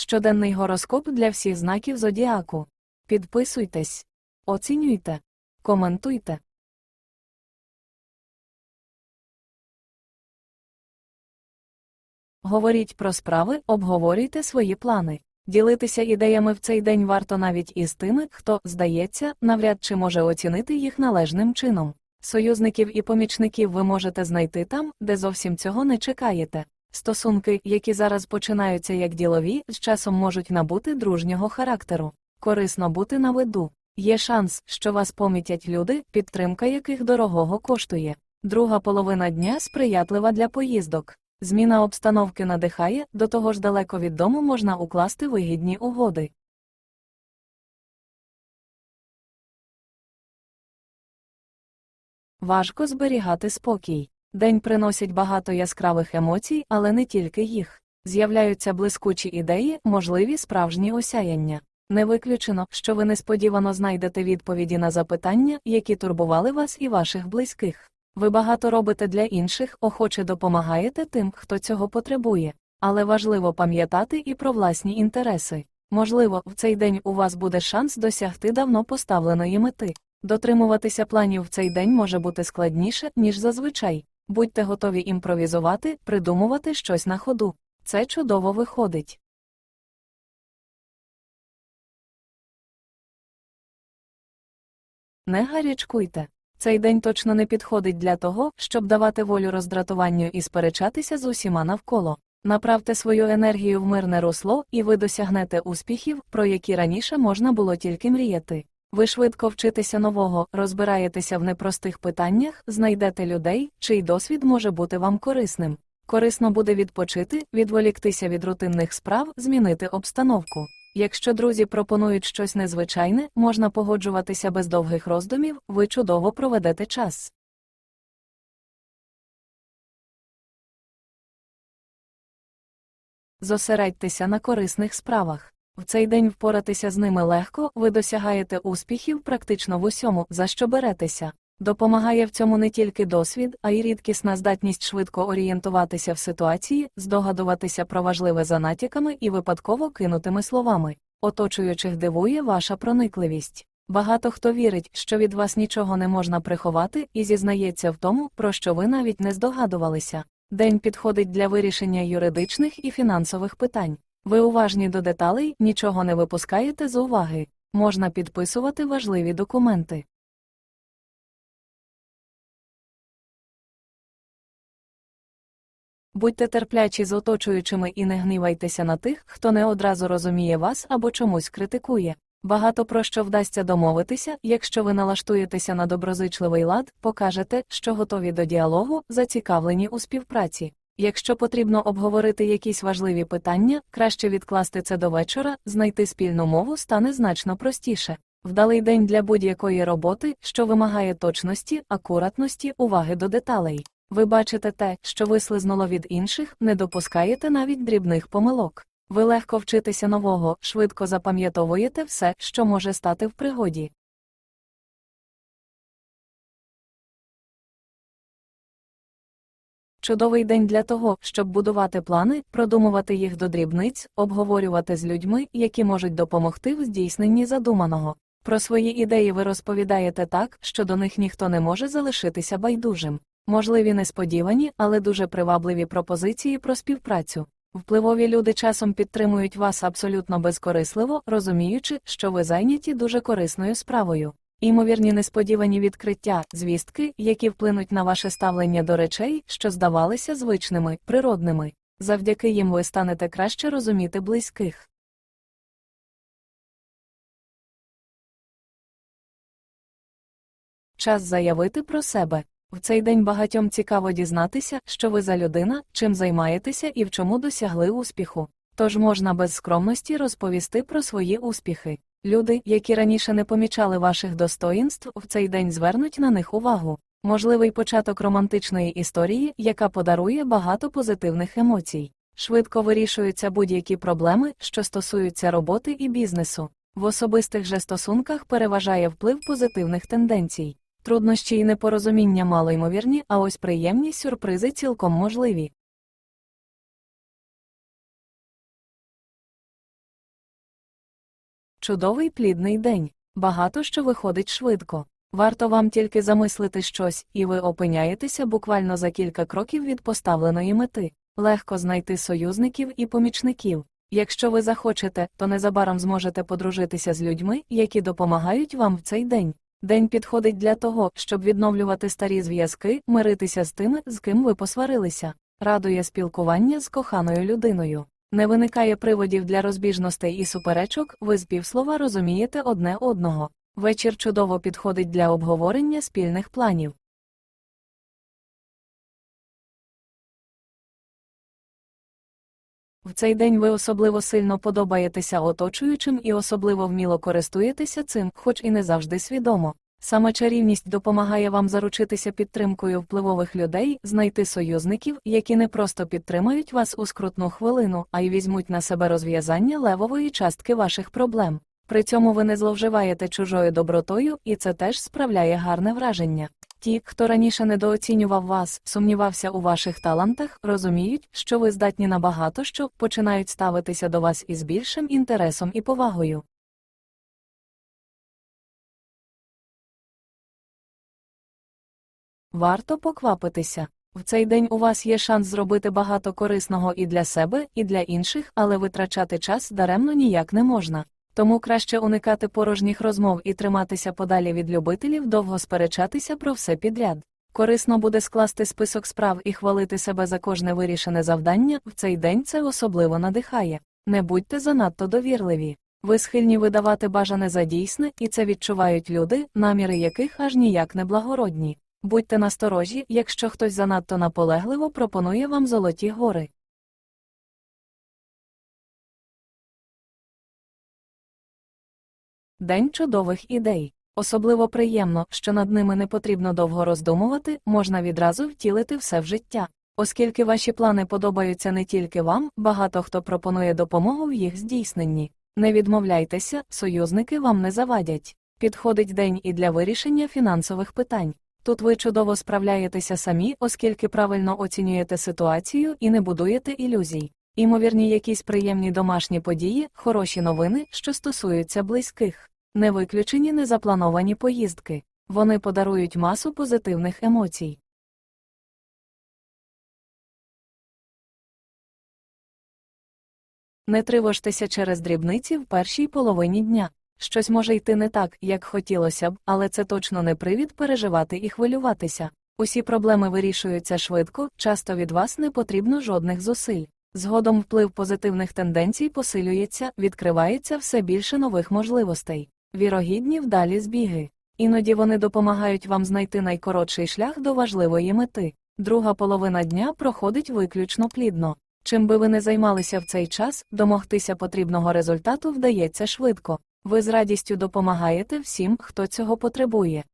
Щоденний гороскоп для всіх знаків зодіаку. Підписуйтесь, оцінюйте, коментуйте. Говоріть про справи, обговорюйте свої плани. Ділитися ідеями в цей день варто навіть із тими, хто, здається, навряд чи може оцінити їх належним чином. Союзників і помічників ви можете знайти там, де зовсім цього не чекаєте. Стосунки, які зараз починаються як ділові, з часом можуть набути дружнього характеру. Корисно бути на виду. Є шанс, що вас помітять люди, підтримка яких дорогого коштує. Друга половина дня сприятлива для поїздок. Зміна обстановки надихає, до того ж далеко від дому можна укласти вигідні угоди. Важко зберігати спокій. День приносить багато яскравих емоцій, але не тільки їх. З'являються блискучі ідеї, можливі справжні осяяння. Не виключено, що ви несподівано знайдете відповіді на запитання, які турбували вас і ваших близьких. Ви багато робите для інших, охоче допомагаєте тим, хто цього потребує. Але важливо пам'ятати і про власні інтереси. Можливо, в цей день у вас буде шанс досягти давно поставленої мети. Дотримуватися планів в цей день може бути складніше, ніж зазвичай. Будьте готові імпровізувати, придумувати щось на ходу. Це чудово виходить. Не гарячкуйте. Цей день точно не підходить для того, щоб давати волю роздратуванню і сперечатися з усіма навколо. Направте свою енергію в мирне русло, і ви досягнете успіхів, про які раніше можна було тільки мріяти. Ви швидко вчитеся нового, розбираєтеся в непростих питаннях, знайдете людей, чий досвід може бути вам корисним. Корисно буде відпочити, відволіктися від рутинних справ, змінити обстановку. Якщо друзі пропонують щось незвичайне, можна погоджуватися без довгих роздумів, ви чудово проведете час. Зосередьтеся на корисних справах. В цей день впоратися з ними легко, ви досягаєте успіхів практично в усьому, за що беретеся. Допомагає в цьому не тільки досвід, а й рідкісна здатність швидко орієнтуватися в ситуації, здогадуватися про важливе за натяками і випадково кинутими словами. Оточуючих дивує ваша проникливість. Багато хто вірить, що від вас нічого не можна приховати, і зізнається в тому, про що ви навіть не здогадувалися. День підходить для вирішення юридичних і фінансових питань. Ви уважні до деталей, нічого не випускаєте з уваги. Можна підписувати важливі документи. Будьте терплячі з оточуючими і не гнівайтеся на тих, хто не одразу розуміє вас або чомусь критикує. Багато про що вдасться домовитися, якщо ви налаштуєтеся на доброзичливий лад, покажете, що готові до діалогу, зацікавлені у співпраці. Якщо потрібно обговорити якісь важливі питання, краще відкласти це до вечора, знайти спільну мову стане значно простіше. Вдалий день для будь-якої роботи, що вимагає точності, акуратності, уваги до деталей. Ви бачите те, що вислизнуло від інших, не допускаєте навіть дрібних помилок. Ви легко вчитеся нового, швидко запам'ятовуєте все, що може стати в пригоді. Чудовий день для того, щоб будувати плани, продумувати їх до дрібниць, обговорювати з людьми, які можуть допомогти в здійсненні задуманого. Про свої ідеї ви розповідаєте так, що до них ніхто не може залишитися байдужим. Можливі несподівані, але дуже привабливі пропозиції про співпрацю. Впливові люди часом підтримують вас абсолютно безкорисливо, розуміючи, що ви зайняті дуже корисною справою. Імовірні несподівані відкриття, звістки, які вплинуть на ваше ставлення до речей, що здавалися звичними, природними. Завдяки їм ви станете краще розуміти близьких. Час заявити про себе. В цей день багатьом цікаво дізнатися, що ви за людина, чим займаєтеся і в чому досягли успіху. Тож можна без скромності розповісти про свої успіхи. Люди, які раніше не помічали ваших достоїнств, в цей день звернуть на них увагу. Можливий початок романтичної історії, яка подарує багато позитивних емоцій. Швидко вирішуються будь-які проблеми, що стосуються роботи і бізнесу. В особистих же стосунках переважає вплив позитивних тенденцій. Труднощі і непорозуміння малоймовірні, а ось приємні сюрпризи цілком можливі. Чудовий плідний день. Багато що виходить швидко. Варто вам тільки замислити щось, і ви опиняєтеся буквально за кілька кроків від поставленої мети. Легко знайти союзників і помічників. Якщо ви захочете, то незабаром зможете подружитися з людьми, які допомагають вам в цей день. День підходить для того, щоб відновлювати старі зв'язки, миритися з тими, з ким ви посварилися. Радує спілкування з коханою людиною. Не виникає приводів для розбіжностей і суперечок, ви з півслова розумієте одне одного. Вечір чудово підходить для обговорення спільних планів. В цей день ви особливо сильно подобаєтеся оточуючим і особливо вміло користуєтеся цим, хоч і не завжди свідомо. Саме чарівність допомагає вам заручитися підтримкою впливових людей, знайти союзників, які не просто підтримають вас у скрутну хвилину, а й візьмуть на себе розв'язання левової частки ваших проблем. При цьому ви не зловживаєте чужою добротою, і це теж справляє гарне враження. Ті, хто раніше недооцінював вас, сумнівався у ваших талантах, розуміють, що ви здатні на багато що, починають ставитися до вас із більшим інтересом і повагою. Варто поквапитися. В цей день у вас є шанс зробити багато корисного і для себе, і для інших, але витрачати час даремно ніяк не можна. Тому краще уникати порожніх розмов і триматися подалі від любителів довго сперечатися про все підряд. Корисно буде скласти список справ і хвалити себе за кожне вирішене завдання, в цей день це особливо надихає. Не будьте занадто довірливі. Ви схильні видавати бажане за дійсне, і це відчувають люди, наміри яких аж ніяк не благородні. Будьте насторожі, якщо хтось занадто наполегливо пропонує вам золоті гори. День чудових ідей. Особливо приємно, що над ними не потрібно довго роздумувати, можна відразу втілити все в життя. Оскільки ваші плани подобаються не тільки вам, багато хто пропонує допомогу в їх здійсненні. Не відмовляйтеся, союзники вам не завадять. Підходить день і для вирішення фінансових питань. Тут ви чудово справляєтеся самі, оскільки правильно оцінюєте ситуацію і не будуєте ілюзій. Імовірні якісь приємні домашні події, хороші новини, що стосуються близьких. Не виключені незаплановані поїздки. Вони подарують масу позитивних емоцій. Не тривожтеся через дрібниці в першій половині дня. Щось може йти не так, як хотілося б, але це точно не привід переживати і хвилюватися. Усі проблеми вирішуються швидко, часто від вас не потрібно жодних зусиль. Згодом вплив позитивних тенденцій посилюється, відкривається все більше нових можливостей. Вірогідні вдалі збіги. Іноді вони допомагають вам знайти найкоротший шлях до важливої мети. Друга половина дня проходить виключно плідно. Чим би ви не займалися в цей час, домогтися потрібного результату вдається швидко. Ви з радістю допомагаєте всім, хто цього потребує.